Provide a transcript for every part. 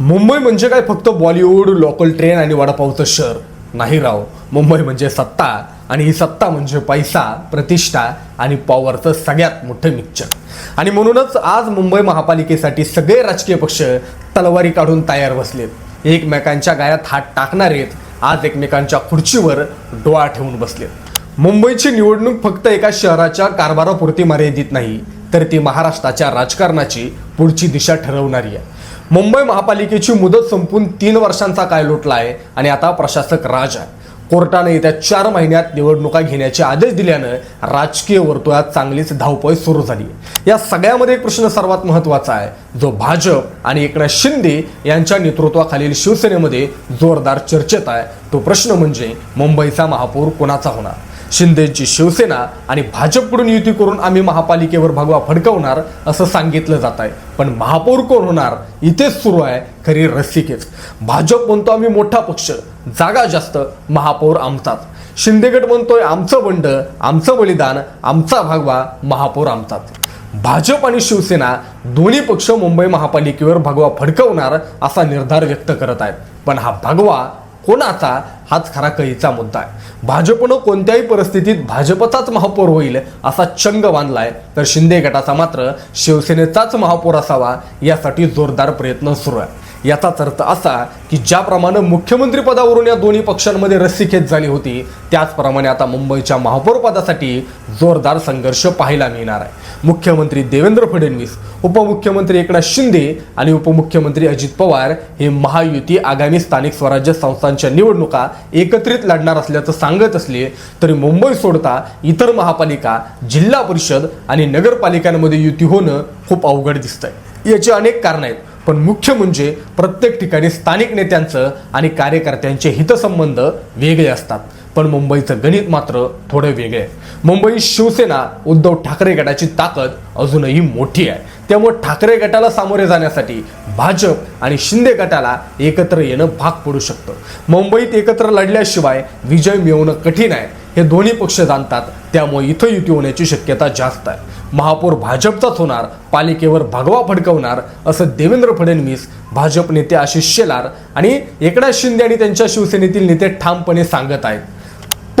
मुंबई म्हणजे काय? फक्त बॉलिवूड लोकल ट्रेन आणि वडापावचं शहर. नाही राव. मुंबई म्हणजे सत्ता आणि ही सत्ता म्हणजे पैसा प्रतिष्ठा आणि पॉवरचं सगळ्यात मोठं मिक्सचर आणि म्हणूनच आज मुंबई महापालिकेसाठी सगळे राजकीय पक्ष तलवारी काढून तयार बसलेत. एकमेकांच्या गायात हात टाकणारेत आज एकमेकांच्या खुर्चीवर डोळा ठेवून बसलेत. मुंबईची निवडणूक फक्त एका शहराच्या कारभारापुरती मर्यादित नाही तर ती महाराष्ट्राच्या राजकारणाची पुढची दिशा ठरवणारी आहे. मुंबई महापालिकेची मुदत संपून तीन वर्षांचा काय लोटला आहे आणि आता प्रशासक राज आहे. कोर्टाने येत्या चार महिन्यात निवडणुका घेण्याचे आदेश दिल्यानं राजकीय वर्तुळात चांगलीच धावपळ सुरू झाली या सगळ्यामध्ये एक प्रश्न सर्वात महत्त्वाचा आहे. जो भाजप आणि एकनाथ शिंदे यांच्या नेतृत्वाखालील शिवसेनेमध्ये जोरदार चर्चेत आहे. तो प्रश्न म्हणजे मुंबईचा महापौर कोणाचा होणार? शिंदेची शिवसेना आणि भाजपकडून युती करून आम्ही महापालिकेवर भगवा फडकवणार असं सांगितलं जात आहे पण महापौर कोण होणार? इथेच सुरू आहे खरी रस्सिकेच भाजप म्हणतो आम्ही मोठा पक्ष जागा जास्त महापौर आमचाच. शिंदेगड म्हणतोय आमचं बंड आमचं बलिदान आमचा भागवा महापौर आमचाच. भाजप आणि शिवसेना दोन्ही पक्ष मुंबई महापालिकेवर भगवा फडकवणार असा निर्धार व्यक्त करत आहेत. पण हा भगवा कोणाचा हाच खरा कळीचा मुद्दा आहे. भाजपनं कोणत्याही परिस्थितीत भाजपचाच महापौर होईल असा चंग बांधलाय. तर शिंदे गटाचा मात्र शिवसेनेचाच महापौर असावा यासाठी जोरदार प्रयत्न सुरू आहे. याचाच अर्थ असा की ज्याप्रमाणे मुख्यमंत्री पदावरून या दोन्ही पक्षांमध्ये रस्सीखेच झाली होती त्याचप्रमाणे आता मुंबईच्या महापौर पदासाठी जोरदार संघर्ष पाहायला मिळणार आहे. मुख्यमंत्री देवेंद्र फडणवीस उपमुख्यमंत्री एकनाथ शिंदे आणि उपमुख्यमंत्री अजित पवार हे महायुती आगामी स्थानिक स्वराज्य संस्थांच्या निवडणुका एकत्रित लढणार असल्याचं सांगत असले तरी मुंबई सोडता इतर महापालिका जिल्हा परिषद आणि नगरपालिकांमध्ये युती होणं खूप अवघड दिसतंय. याची अनेक कारणं आहेत पण मुख्य म्हणजे प्रत्येक ठिकाणी स्थानिक नेत्यांचं आणि कार्यकर्त्यांचे हितसंबंध वेगळे असतात. पण मुंबईचं गणित मात्र थोडं वेगळे आहे. मुंबई शिवसेना उद्धव ठाकरे गटाची ताकद अजूनही मोठी आहे. त्यामुळे ठाकरे गटाला सामोरे जाण्यासाठी भाजप आणि शिंदे गटाला एकत्र येणं भाग पडू शकतं. मुंबईत एकत्र लढल्याशिवाय विजय मिळवणं कठीण आहे. हे दोन्ही पक्ष जाणतात. त्यामुळे इथं युती होण्याची शक्यता जास्त आहे. महापौर भाजपचाच होणार पालिकेवर भगवा फडकवणार असं देवेंद्र फडणवीस भाजप नेते आशिष शेलार आणि एकनाथ शिंदे आणि त्यांच्या शिवसेनेतील नेते ठामपणे सांगत आहेत.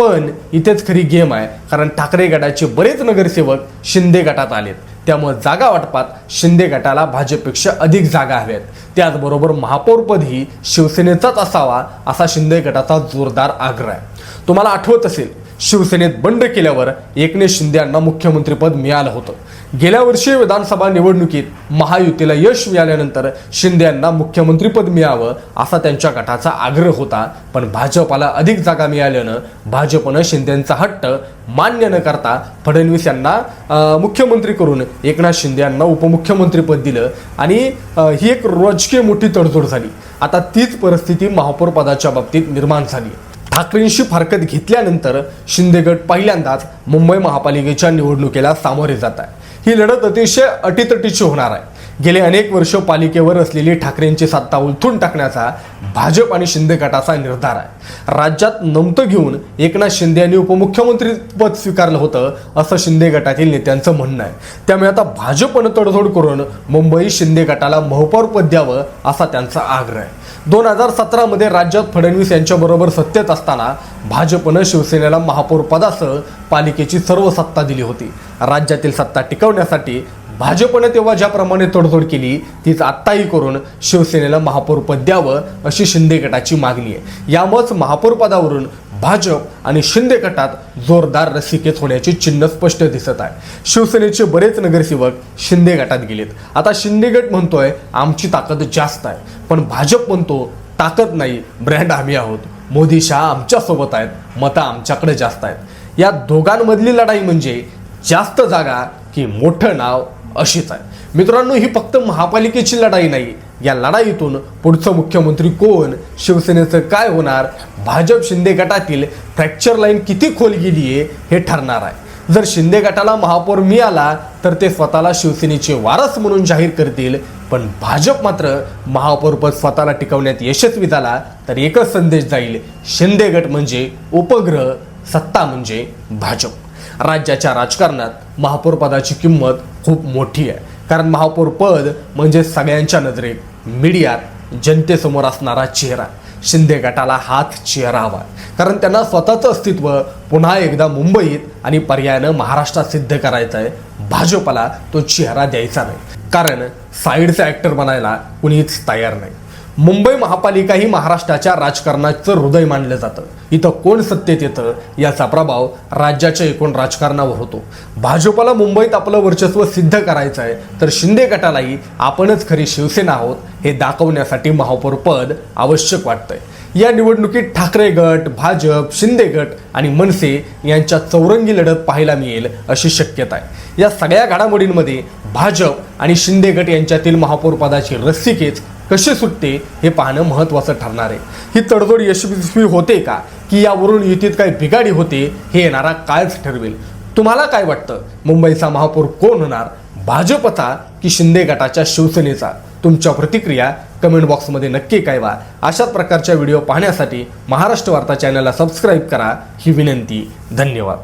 पण इथेच खरी गेम आहे कारण ठाकरे गटाचे बरेच नगरसेवक शिंदे गटात आलेत. त्यामुळे जागा वाटपात शिंदे गटाला भाजपपेक्षा अधिक जागा हव्यात. त्याचबरोबर महापौरपदही शिवसेनेचाच असावा असा शिंदे गटाचा जोरदार आग्रह आहे. तुम्हाला आठवत असेल शिवसेनेत बंड केल्यावर एकनाथ शिंदे यांना मुख्यमंत्रीपद मिळालं होतं. गेल्या वर्षी विधानसभा निवडणुकीत महायुतीला यश मिळाल्यानंतर शिंदे यांना मुख्यमंत्रीपद मिळावं असा त्यांच्या गटाचा आग्रह होता पण भाजपाला अधिक जागा मिळाल्यानं भाजपनं शिंदेंचा हट्ट मान्य न करता फडणवीस यांना मुख्यमंत्री करून एकनाथ शिंदे यांना उपमुख्यमंत्रीपद दिलं आणि ही एक राजकीय मोठी तडजोड झाली. आता तीच परिस्थिती महापौर पदाच्या बाबतीत निर्माण झाली. ठाकरेंशी फारकत घेतल्यानंतर शिंदेगड पहिल्यांदाच मुंबई महापालिकेच्या निवडणुकीला सामोरे जात आहे. ही लढत अतिशय अटीतटीची होणार आहे. गेले अनेक वर्ष पालिकेवर असलेली ठाकरेंची सत्ता उलथून टाकण्याचा भाजप आणि शिंदे गटाचा निर्धार आहे. राज्यात नमतं घेऊन एकनाथ शिंदे यांनी उपमुख्यमंत्री पद स्वीकारलं होतं असं शिंदे गटातील नेत्यांचं म्हणणं आहे. त्यामुळे आता भाजपनं तडजोड करून मुंबई शिंदे गटाला महापौर पद द्यावं असा त्यांचा आग्रह आहे. दोन हजार सतरामध्ये राज्यात फडणवीस यांच्याबरोबर सत्तेत असताना भाजपनं शिवसेनेला महापौर पदासह पालिकेची सर्व सत्ता दिली होती. राज्यातील सत्ता टिकवण्यासाठी भाजपनं तेव्हा ज्याप्रमाणे तोडतोड केली तीच आत्ताही करून शिवसेनेला महापौर पद द्यावं अशी शिंदे गटाची मागणी आहे. यामुळेच महापौर पदावरून भाजप आणि शिंदे गटात जोरदार रसिकेत होण्याची चिन्ह स्पष्ट दिसत आहे. शिवसेनेचे बरेच नगरसेवक शिंदे गटात गेलेत. आता शिंदे गट म्हणतोय आमची ताकद जास्त आहे. पण भाजप म्हणतो ताकद नाही ब्रँड आम्ही आहोत. मोदी शहा आमच्यासोबत आहेत मतं आमच्याकडे जास्त आहेत. या दोघांमधली लढाई म्हणजे जास्त जागा की मोठं नाव अशीच आहे. मित्रांनो ही फक्त महापालिकेची लढाई नाही या लढाईतून पुढचं मुख्यमंत्री कोण? शिवसेनेचं काय होणार? भाजप शिंदे गटातील फ्रॅक्चर लाईन किती खोल गेली आहे हे ठरणार आहे. जर शिंदे गटाला महापौर मिळाला तर ते स्वतःला शिवसेनेचे वारस म्हणून जाहीर करतील. पण भाजप मात्र महापौरपद स्वतःला टिकवण्यात यशस्वी झाला तर एकच संदेश जाईल. शिंदे गट म्हणजे उपग्रह सत्ता म्हणजे भाजप. राज्याच्या राजकारणात महापौर पदाची किंमत खूप मोठी आहे. कारण महापौर पद म्हणजे सगळ्यांच्या नजरेत मीडियात जनतेसमोर असणारा चेहरा. शिंदे गटाला हाच चेहरा हवा. कारण त्यांना स्वतःचं अस्तित्व पुन्हा एकदा मुंबईत आणि पर्यायानं महाराष्ट्रात सिद्ध करायचं आहे. भाजपला तो चेहरा द्यायचा नाही. कारण साईडचा ॲक्टर बनायला कुणीच तयार नाही. मुंबई महापालिका ही महाराष्ट्राच्या राजकारणाचं हृदय मानलं जातं. इथं कोण सत्तेत येतं याचा प्रभाव राज्याच्या एकूण राजकारणावर होतो. भाजपला मुंबईत आपलं वर्चस्व सिद्ध करायचं आहे तर शिंदे गटालाही आपणच खरी शिवसेना आहोत हे दाखवण्यासाठी महापौर पद आवश्यक वाटतंय. या निवडणुकीत ठाकरे गट भाजप शिंदे गट आणि मनसे यांच्या चौरंगी लढत पाहायला मिळेल अशी शक्यता आहे. या सगळ्या घडामोडींमध्ये भाजप आणि शिंदे गट यांच्यातील महापौरपदाची रस्सीकेच कसे सुटते हे पाहणं महत्त्वाचं ठरणार आहे. ही तडजोड यशस्वी होते का? की यावरून युतीत काही बिघाडी होते हे येणारा काळच ठरवेल. तुम्हाला काय वाटतं? मुंबईचा महापौर कोण होणार? भाजपचा की शिंदे गटाच्या शिवसेनेचा? तुमच्या प्रतिक्रिया कमेंट बॉक्समध्ये नक्की कळवा. अशाच प्रकारच्या व्हिडिओ पाहण्यासाठी महाराष्ट्र वार्ता चॅनलला सबस्क्राईब करा. ही विनंती. धन्यवाद.